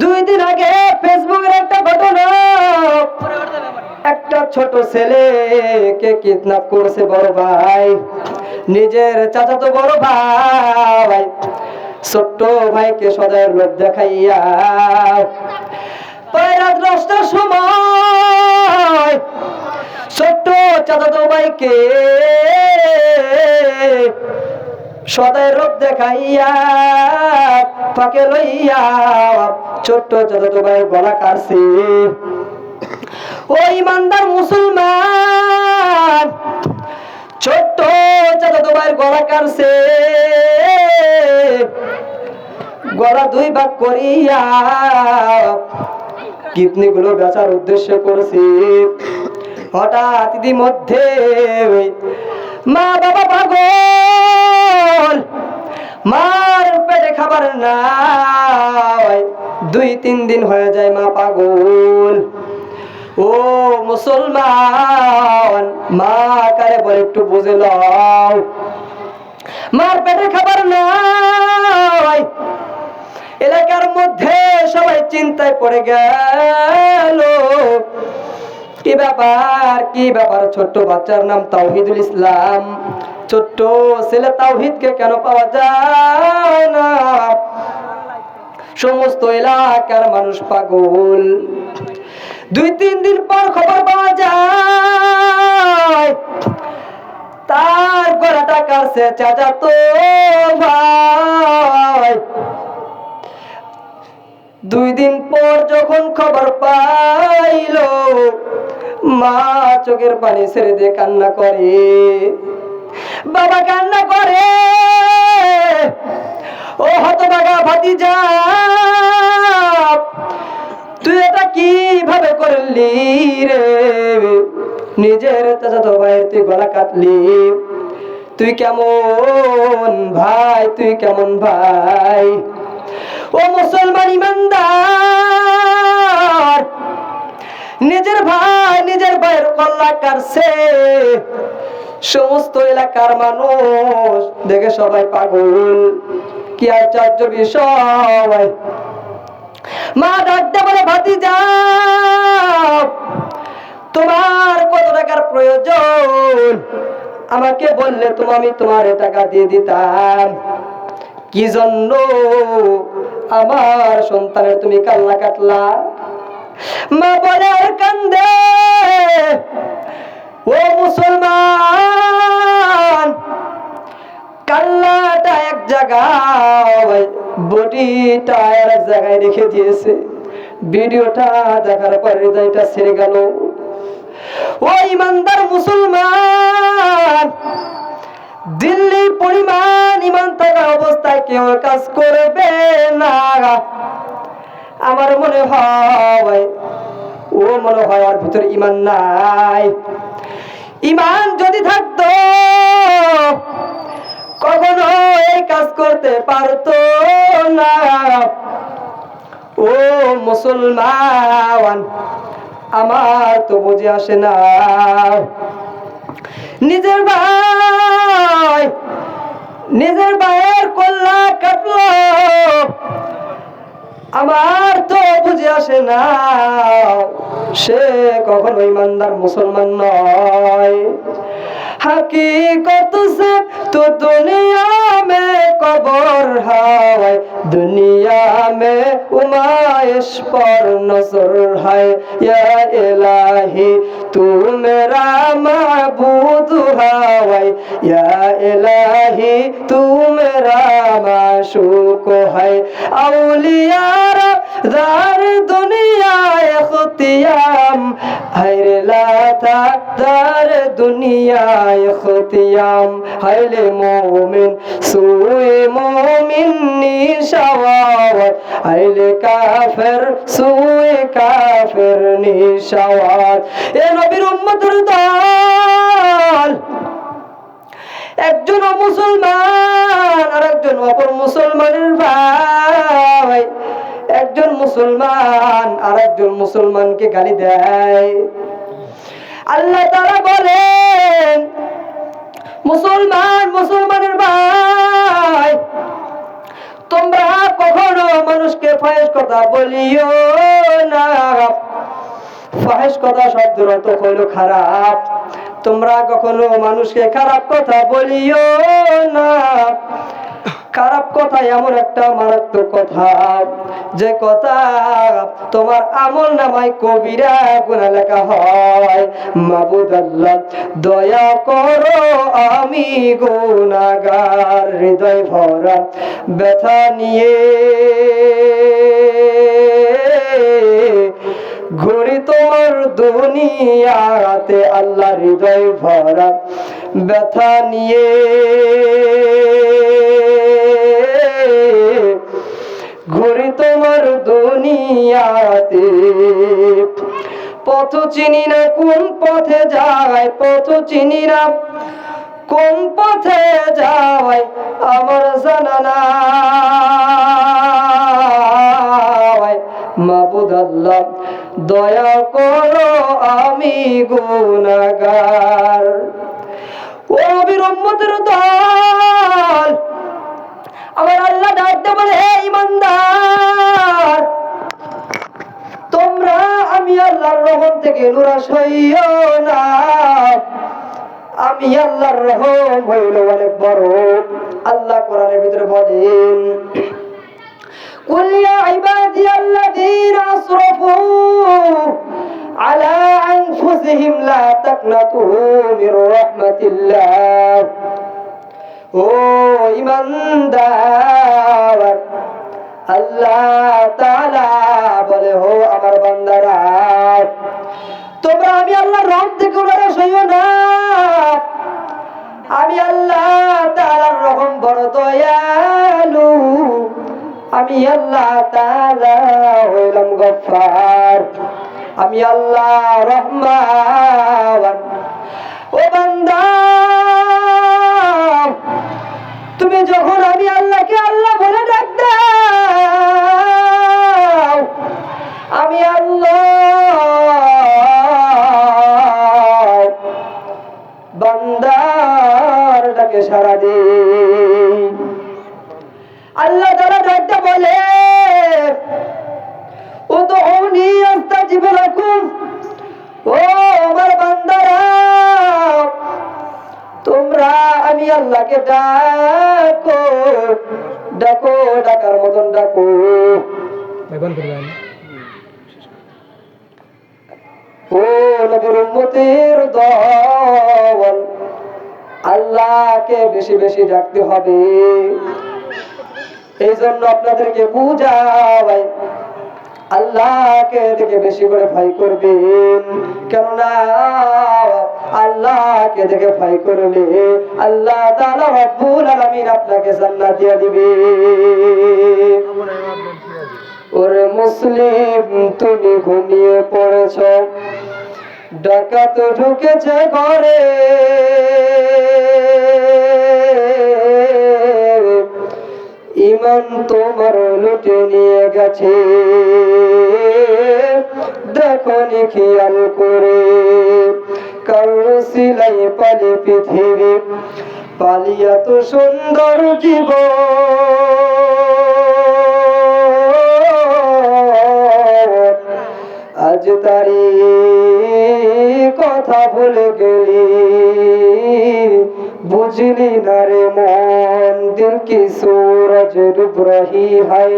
দুই দিন আগে ফেসবুকের একটা ঘটনা। একটা ছোট ছেলেকে কিডন্যাপ করেছে বড় ভাই। নিজের চাচাতো বড় ভাই। ছোট্ট ভাইকে সদায়ের লোভ দেখাইয়া রাত দশটার সময় ছোট্ট চাচাতো ভাইকে সদায় রূপ দেখাইয়া পাকে লইয়া, ছোট্ট চাচাতো ভাই গলা কাটছে। ও ইমানদার মুসলমান, ছোট্ট চাচাতো ভাইয়ের গলা কাটছে। গলা দুই ভাগ করিয়া কিডনি গুলো বেচার উদ্দেশ্য করছি। হঠাৎ ইতিমধ্যে মা বাবা পাগল নাই। দুই, তিন দিন হয়ে যায় মা পাগল। ও মুসলমান, মা কারে বলে একটু বুঝে লও। মার পেটে খাবার নাই। এলাকার মধ্যে সবাই চিন্তায় পড়ে গেল। কি ব্যাপার কি ব্যাপার? ছোট্ট বাচ্চার নাম তাওহিদুল ইসলাম। ছোট্ট ছেলে তাওহিদকে কেন পাওয়া যায় না? সমস্ত এলাকার মানুষ পাগল। দুই, তিন দিন পর খবর পাওয়া যায়, তার গলাটা কাছে চাচা তো ভাই। দুই দিন পর যখন খবর পাইল, মা চোখের পানি ছেড়ে দিয়ে কান্না করে। বাবা কান্না করে। ও হতবাগা ভাতিজা, তুই এটা কীভাবে করলি রে? নিজের চাচাতো ভাইয়ের তুই গলা কাটলি। তুই কেমন ভাই, তুই কেমন ভাই? ও মুসলমান ইমানদার, নিজের ভাই নিজের ভাইয়ের কল্লা কাটছে। সমস্ত এলাকার মানুষ দেখে সবাই পাগল। কি আশ্চর্য বিষয়? মা ডাকতে বলে ভাতি যাও তোমার কত টাকার প্রয়োজন? আমাকে বললে তুমি আমি তোমার টাকা দিয়ে দিতাম। কি জন্য আমার সন্তানের তুমি কান্না কাটলা? মা বলে, আর কান্দে? ও মুসলমান কাল্লাটা এক জায়গায় বডিটা আর এক জায়গায় রেখে দিয়েছে। ভিডিওটা দেখার পর হৃদয়টা ছেড়ে গেল। ও ইমানদার মুসলমান দিল্লি পরিমাণ ইমান থাকা অবস্থায় কেউ কাজ করবে না। আমার মনে হয়, ও মনে হয় আর ভিতরে ইমান নাই। ইমান যদি থাকতো কখনো এই কাজ করতে পারতো না। ও মুসলমান, আমার তো বুঝে আসে না। নিজের ভাই, নিজের ভাইয়ের কল্লা কাটলো। আমার তো বুঝে আসে না। সে কখনো ইমানদার মুসলমান নয়। हकीकत से तो दुनिया में कबर है दुनिया में उमाइश पर नजर है या इलाही तू मेरा महबूद है या इलाही तू मेरा माशूक है औलियारा दार दुनिया খতিয়াম। হায়রে তার দুনিয়ায় খতিয়াম। হাইলে মোমিন, সুয়ে মোমিন নিশাওয়াত হায়রে কাফের, সুয়ে কাফের নিশাওয়াত এ নবীর উম্মতের দল। একজন মুসলমান আর একজন অপর মুসলমানের ভাই। একজন মুসলমান আর একজন মুসলমানকে গালি দেয়। আল্লাহ তারা বলেন, মুসলমান, মুসলমানের ভাই, তোমরা কখনো মানুষকে ফয়েস কথা বলিও না। ফয়েস কথা শব্দের অর্থ হইল খারাপ। তোমরা কখনো মানুষকে খারাপ কথা বলিও না। খারাপ কথা এমন একটা মারাত্মক কথা। যে কথা তোমার আমল নামায় কবিরা গুণা লেখা হয়। মাবুদ আল্লাহ, দয়া করো আমি গুণাগার, হৃদয় ভরা ব্যথা নিয়ে ঘুরি তোমার দুনিয়াতে আল্লাহ হৃদয় ভরা ব্যথা নিয়ে দুনিয়াতে। পথ চিনি না কোন পথে যায়, পথ চিনি না কোন পথে যায়, আমার জানা নাই। মাবুদ আল্লাহ, দয়া করো আমি গুনাগার ও নবীর উম্মতের দল, আমার আল্লাহ ডাকতে বলে, হে ইমানদার তোমরা আমি আল্লাহর রহম থেকে নুরাশ হইও না আমি আল্লাহর রহম হইল অনেক বড় আল্লাহ কোরআনের ভিতরে বলেন قل يا عبادي الذين أسرفوا على أنفسهم لا تقنطوا من رحمة الله ও ইমানদার আল্লাহ তাআলা আমি আল্লাহ তালার রহম, বড় দয়ালু। আমি আল্লাহ তাআলা হইলাম গফার আমি আল্লাহ রহমান। ও বান্দা, তুমি যখন লাকুম ও আমার বান্দারা তোমরা আমি আল্লাহকে ডাকো ডাকো ডাকার মতন ডাকো। ও নবীর উম্মতের দল আল্লাহকে বেশি বেশি ডাকতে হবে। এই জন্য আপনাদেরকে বুঝাই আল্লাহকে দেখে বেশি করে ভয় করবেন। কেননা আল্লাহকে দেখে ভয় করলে আল্লাহ তাআলা রব্বুল আলামিন আপনাকে জান্নাত দিয়ে দিবে। ওরে মুসলিম, তুমি ঘুমিয়ে পড়েছ। ডাকাত ঢুকেছে ঘরে। ইমান তোমার লুটে নিয়ে গেছে। দেখো নি খেয়াল করে কারও সিলাই পালি পৃথিবী, পালিয়া তো সুন্দর জীব। আজ তারি কথা ভুলে গেলি। বুঝলি না রে মন দিল की सूरज डूब रही है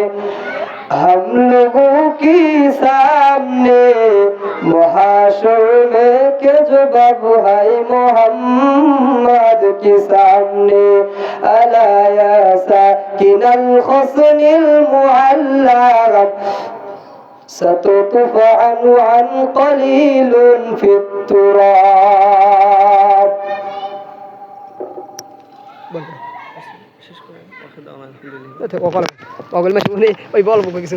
हम लोगों की सामने महाशर में के जो बाबू है मोहम्मद के सामने अलाया साकिन الحسن المعلق ستطفع عن قليل في التراب ওই বল কিছু